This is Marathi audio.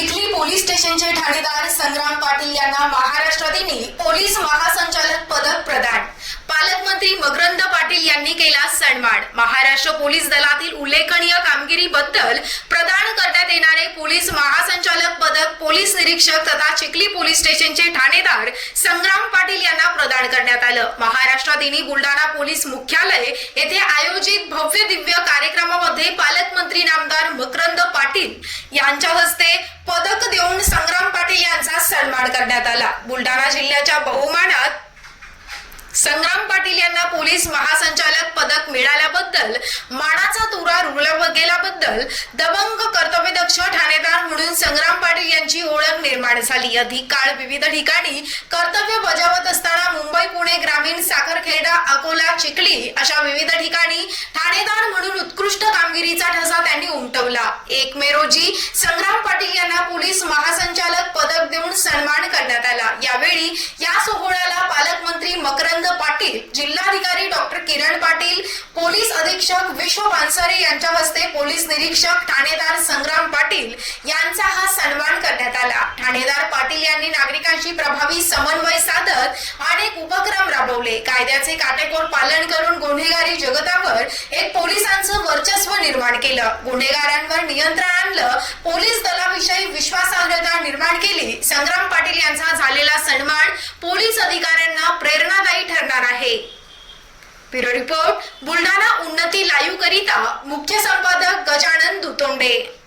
स्टेशनचे ठाणेदार संग्राम पाटील यांना महाराष्ट्र दिनी पोलीस महासंचालक पदक प्रदान. पालकमंत्री मकरंद पाटील यांनी केला सन्मान. महाराष्ट्र पोलीस दलातील उल्लेखनीय कामगिरीबद्दल प्रदान करण्यात येणारे पोलीस महासंचालक पदक पोलीस निरीक्षक तथा चिखली पोलीस स्टेशनचे ठाणेदार संग्राम पाटील यांना प्रदान करण्यात आलं. महाराष्ट्र दिनी बुलढाणा पोलीस मुख्यालय यांच्या हस्ते पदक देऊन संग्राम पाटील यांचा सन्मान करण्यात आला. बुलढाणा जिल्ह्याच्या बहुमानात संग्राम पाटील यांना पोलीस महासंचालक पदक मिळाल्याबद्दल मानाचा तुरा रुळला गेल्याबद्दल दबंग कर्तव्यदक्ष ठाणेदार म्हणून संग्राम पाटील यांची ओळख निर्माण झाली. अधिक काळ विविध ठिकाणी कर्तव्य बजावत असताना मुंबई पुणे ग्रामीण साखरखेडा अकोला चिखली अशा विविध ठिकाणी ठाणेदार म्हणून त्यांनी एक मे रोजी संग्राम पाटील यांना पोलीस महासंचालक पदक देऊन सन्मान करण्यात आला. यावेळी या सोहळ्याला पालकमंत्री मकरंद पाटील जिल्हाधिकारी डॉक्टर किरण पाटील पोलीस अधीक्षक विश्व पानसरे यांच्या हस्ते पोलीस निरीक्षक ठाणेदार संग्राम पाटील यांचा हा सन्मान करण्यात आला. ठाणेदार पाटील यांनी नागरिकांशी प्रभावी समन्वय साधत अनेक उपक्रम राबवले. कायद्याचे काटेकोर पालन करून गुन्हेगारी वर्चस्व निर्माण केलं. गुन्हेगारांवर नियंत्रण आणलं. पोलीस दलाविषयी विश्वासार्हता निर्माण केली. संग्राम पाटील यांचा झालेला सन्मान पोलीस अधिकाऱ्यांना प्रेरणादायी ठरणार आहे. ब्युरो रिपोर्ट बुलढाणा उन्नती लाईव्ह करिता मुख्य संपादक गजानन दुतोंडे.